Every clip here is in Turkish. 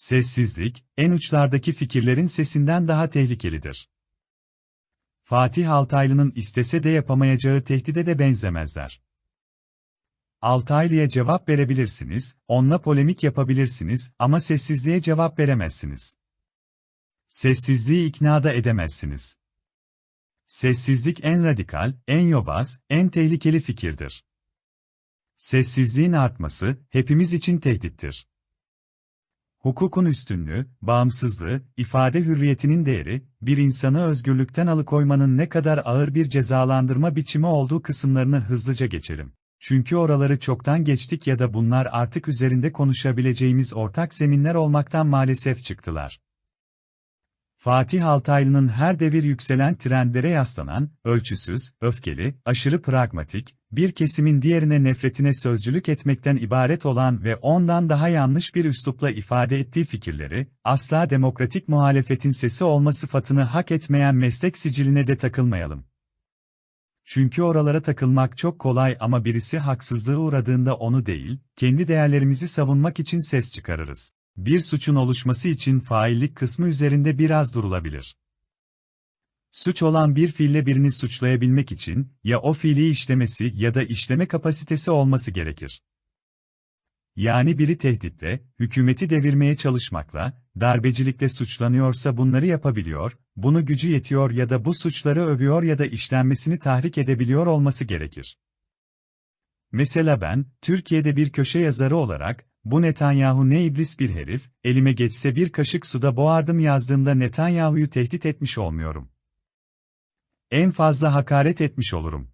Sessizlik, en uçlardaki fikirlerin sesinden daha tehlikelidir. Fatih Altaylı'nın istese de yapamayacağı tehdide de benzemezler. Altaylı'ya cevap verebilirsiniz, onunla polemik yapabilirsiniz ama sessizliğe cevap veremezsiniz. Sessizliği ikna da edemezsiniz. Sessizlik en radikal, en yobaz, en tehlikeli fikirdir. Sessizliğin artması, hepimiz için tehdittir. Hukukun üstünlüğü, bağımsızlığı, ifade hürriyetinin değeri, bir insanı özgürlükten alıkoymanın ne kadar ağır bir cezalandırma biçimi olduğu kısımlarını hızlıca geçelim. Çünkü oraları çoktan geçtik ya da bunlar artık üzerinde konuşabileceğimiz ortak zeminler olmaktan maalesef çıktılar. Fatih Altaylı'nın her devir yükselen trendlere yaslanan, ölçüsüz, öfkeli, aşırı pragmatik, bir kesimin diğerine nefretine sözcülük etmekten ibaret olan ve ondan daha yanlış bir üslupla ifade ettiği fikirleri, asla demokratik muhalefetin sesi olma sıfatını hak etmeyen meslek siciline de takılmayalım. Çünkü oralara takılmak çok kolay ama birisi haksızlığa uğradığında onu değil, kendi değerlerimizi savunmak için ses çıkarırız. Bir suçun oluşması için faillik kısmı üzerinde biraz durulabilir. Suç olan bir fiille birini suçlayabilmek için, ya o fiili işlemesi ya da işleme kapasitesi olması gerekir. Yani biri tehditle, hükümeti devirmeye çalışmakla, darbecilikle suçlanıyorsa bunları yapabiliyor, bunu gücü yetiyor ya da bu suçları övüyor ya da işlenmesini tahrik edebiliyor olması gerekir. Mesela ben, Türkiye'de bir köşe yazarı olarak, bu Netanyahu ne iblis bir herif, elime geçse bir kaşık suda boğardım yazdığımda Netanyahu'yu tehdit etmiş olmuyorum. En fazla hakaret etmiş olurum.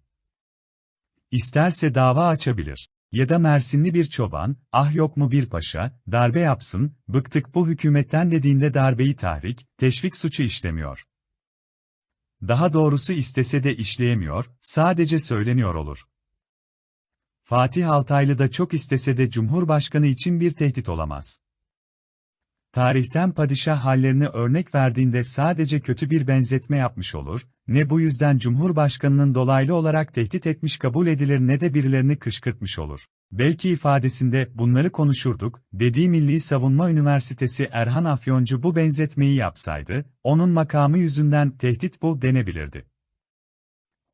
İsterse dava açabilir. Ya da Mersinli bir çoban, ah yok mu bir paşa, darbe yapsın, bıktık bu hükümetten dediğinde darbeyi tahrik, teşvik suçu işlemiyor. Daha doğrusu istese de işleyemiyor, sadece söyleniyor olur. Fatih Altaylı da çok istese de Cumhurbaşkanı için bir tehdit olamaz. Tarihten padişah hallerini örnek verdiğinde sadece kötü bir benzetme yapmış olur, ne bu yüzden Cumhurbaşkanının dolaylı olarak tehdit etmiş kabul edilir ne de birilerini kışkırtmış olur. Belki ifadesinde bunları konuşurduk, dediği Milli Savunma Üniversitesi Erhan Afyoncu bu benzetmeyi yapsaydı, onun makamı yüzünden tehdit bu denebilirdi.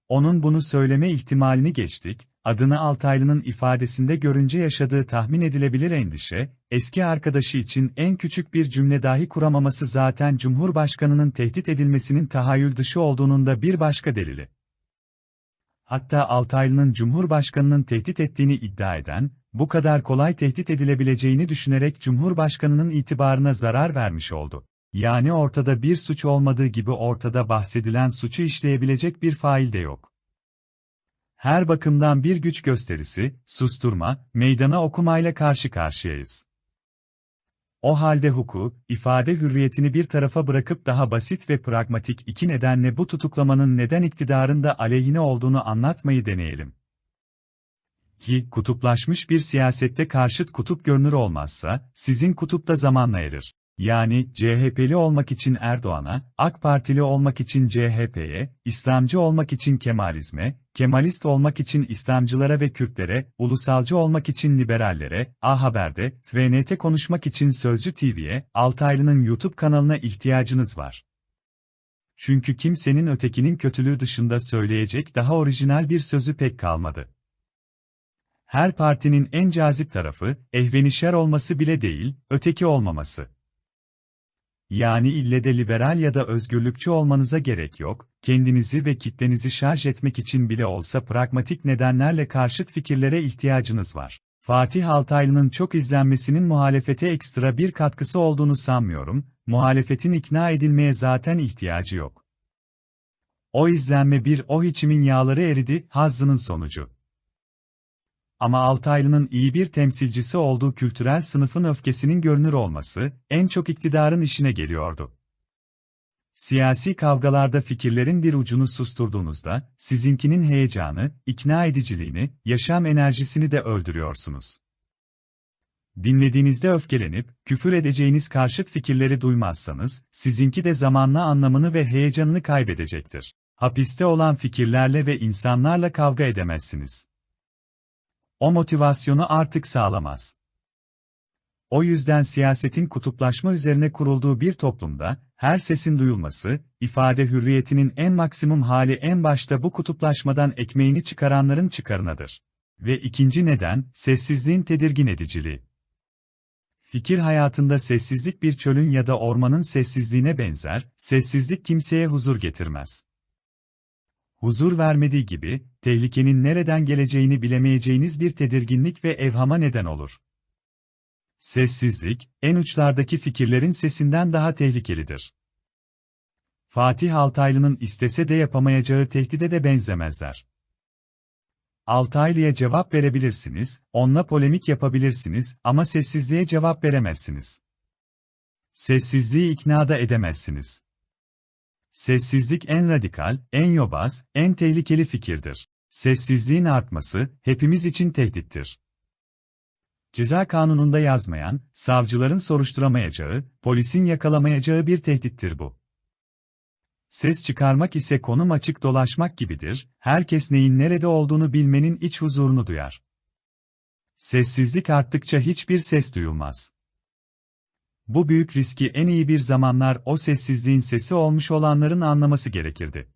Onun bunu söyleme ihtimalini geçtik, adını Altaylı'nın ifadesinde görünce yaşadığı tahmin edilebilir endişe, eski arkadaşı için en küçük bir cümle dahi kuramaması zaten Cumhurbaşkanının tehdit edilmesinin tahayyül dışı olduğunun da bir başka delili. Hatta Altaylı'nın Cumhurbaşkanının tehdit ettiğini iddia eden, bu kadar kolay tehdit edilebileceğini düşünerek Cumhurbaşkanının itibarına zarar vermiş oldu. Yani ortada bir suç olmadığı gibi ortada bahsedilen suçu işleyebilecek bir fail de yok. Her bakımdan bir güç gösterisi, susturma, meydana okumayla karşı karşıyayız. O halde hukuk, ifade hürriyetini bir tarafa bırakıp daha basit ve pragmatik iki nedenle bu tutuklamanın neden iktidarın da aleyhine olduğunu anlatmayı deneyelim. Ki, kutuplaşmış bir siyasette karşıt kutup görünür olmazsa, sizin kutup da zamanla erir. Yani CHP'li olmak için Erdoğan'a, AK Partili olmak için CHP'ye, İslamcı olmak için Kemalizme, Kemalist olmak için İslamcılara ve Kürtlere, ulusalcı olmak için liberallere, A Haber'de, TVNT konuşmak için Sözcü TV'ye, Altaylı'nın YouTube kanalına ihtiyacınız var. Çünkü kimsenin ötekinin kötülüğü dışında söyleyecek daha orijinal bir sözü pek kalmadı. Her partinin en cazip tarafı, ehvenişer olması bile değil, öteki olmaması. Yani ille de liberal ya da özgürlükçü olmanıza gerek yok, kendinizi ve kitlenizi şarj etmek için bile olsa pragmatik nedenlerle karşıt fikirlere ihtiyacınız var. Fatih Altaylı'nın çok izlenmesinin muhalefete ekstra bir katkısı olduğunu sanmıyorum, muhalefetin ikna edilmeye zaten ihtiyacı yok. O izlenme bir o içimin yağları eridi, hazzının sonucu ama Altaylı'nın iyi bir temsilcisi olduğu kültürel sınıfın öfkesinin görünür olması, en çok iktidarın işine geliyordu. Siyasi kavgalarda fikirlerin bir ucunu susturduğunuzda, sizinkinin heyecanı, ikna ediciliğini, yaşam enerjisini de öldürüyorsunuz. Dinlediğinizde öfkelenip, küfür edeceğiniz karşıt fikirleri duymazsanız, sizinki de zamanla anlamını ve heyecanını kaybedecektir. Hapiste olan fikirlerle ve insanlarla kavga edemezsiniz o motivasyonu artık sağlamaz. O yüzden siyasetin kutuplaşma üzerine kurulduğu bir toplumda, her sesin duyulması, ifade hürriyetinin en maksimum hali en başta bu kutuplaşmadan ekmeğini çıkaranların çıkarınadır. Ve ikinci neden, sessizliğin tedirgin ediciliği. Fikir hayatında sessizlik bir çölün ya da ormanın sessizliğine benzer, sessizlik kimseye huzur getirmez. Huzur vermediği gibi, tehlikenin nereden geleceğini bilemeyeceğiniz bir tedirginlik ve evhama neden olur. Sessizlik, en uçlardaki fikirlerin sesinden daha tehlikelidir. Fatih Altaylı'nın istese de yapamayacağı tehdide de benzemezler. Altaylı'ya cevap verebilirsiniz, onunla polemik yapabilirsiniz ama sessizliğe cevap veremezsiniz. Sessizliği ikna da edemezsiniz. Sessizlik en radikal, en yobaz, en tehlikeli fikirdir. Sessizliğin artması, hepimiz için tehdittir. Ceza kanununda yazmayan, savcıların soruşturamayacağı, polisin yakalamayacağı bir tehdittir bu. Ses çıkarmak ise konum açık dolaşmak gibidir, herkes neyin nerede olduğunu bilmenin iç huzurunu duyar. Sessizlik arttıkça hiçbir ses duyulmaz. Bu büyük riski en iyi bir zamanlar o sessizliğin sesi olmuş olanların anlaması gerekirdi.